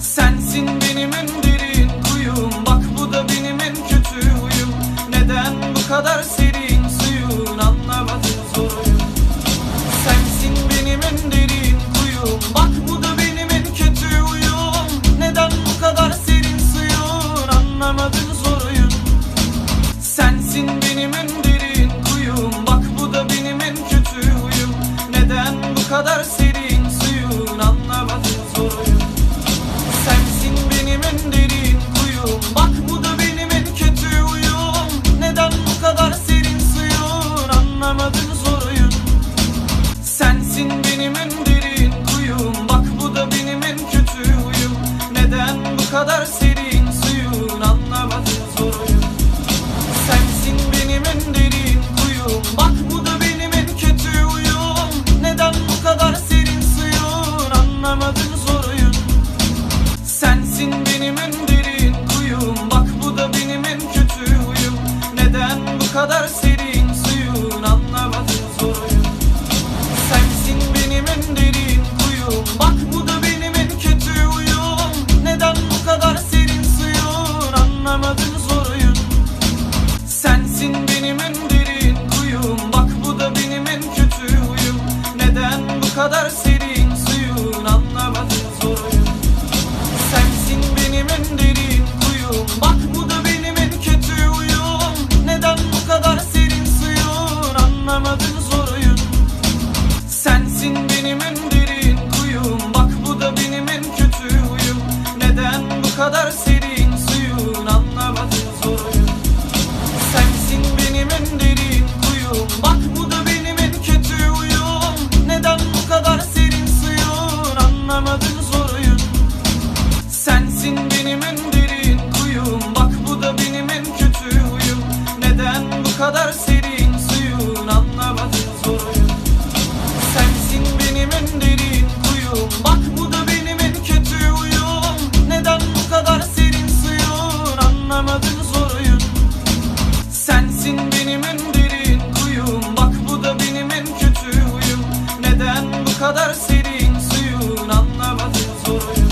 Sensin benim en derin kuyum Bak bu da benim en kötü huyum. Neden bu kadar serin suyun? Anlamadım zoruyum Sensin benim en derin kuyum Bak bu da benim en kötü huyum. Neden bu kadar serin suyun? Anlamadım zoruyum Sensin benim en derin neden bu kadar seni Bak bu da benim kötü huyum. Neden bu kadar serin suyun? Anlamadın zoruyun Sensin benim derin duyum Bak bu da benim kötü huyum. Neden bu kadar serin suyun? Anlamadın zoruyun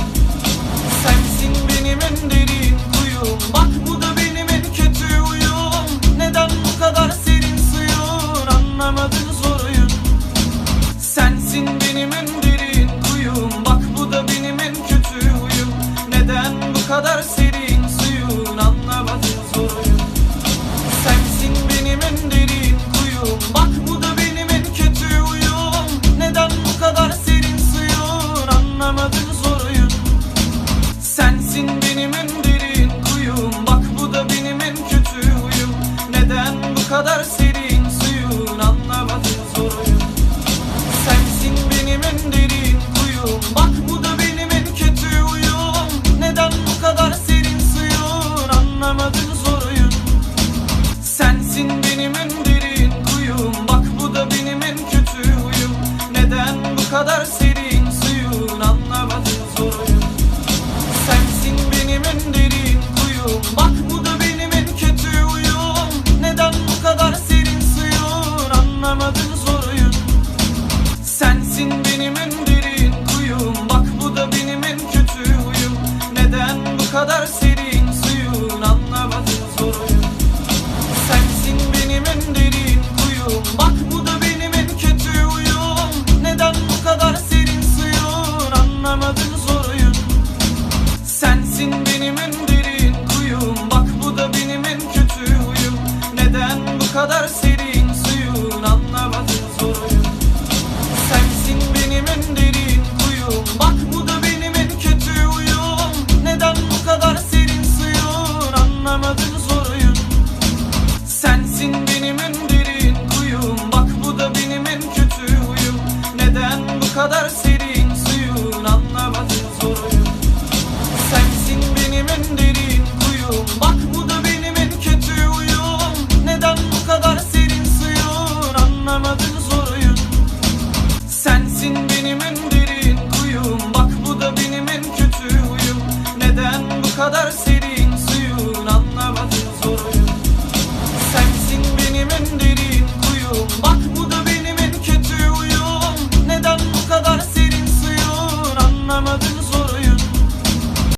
Sensin benim derin duyum Bak bu da benim kötü huyum. Neden bu kadar serin suyun? Anlamadın zoruyun Sensin benim en Sensin benim en derin kuyum Bak bu da benim en kötü huyum. Neden bu kadar serin suyun? Anlamadım zoruyum Sensin benim en derin kuyum Bak bu da benim en kötü huyum. Neden bu kadar serin suyun? Anlamadım zoruyum Sensin benim en derin kuyum Bak bu da benim en kötü huyum. Neden bu kadar serin ended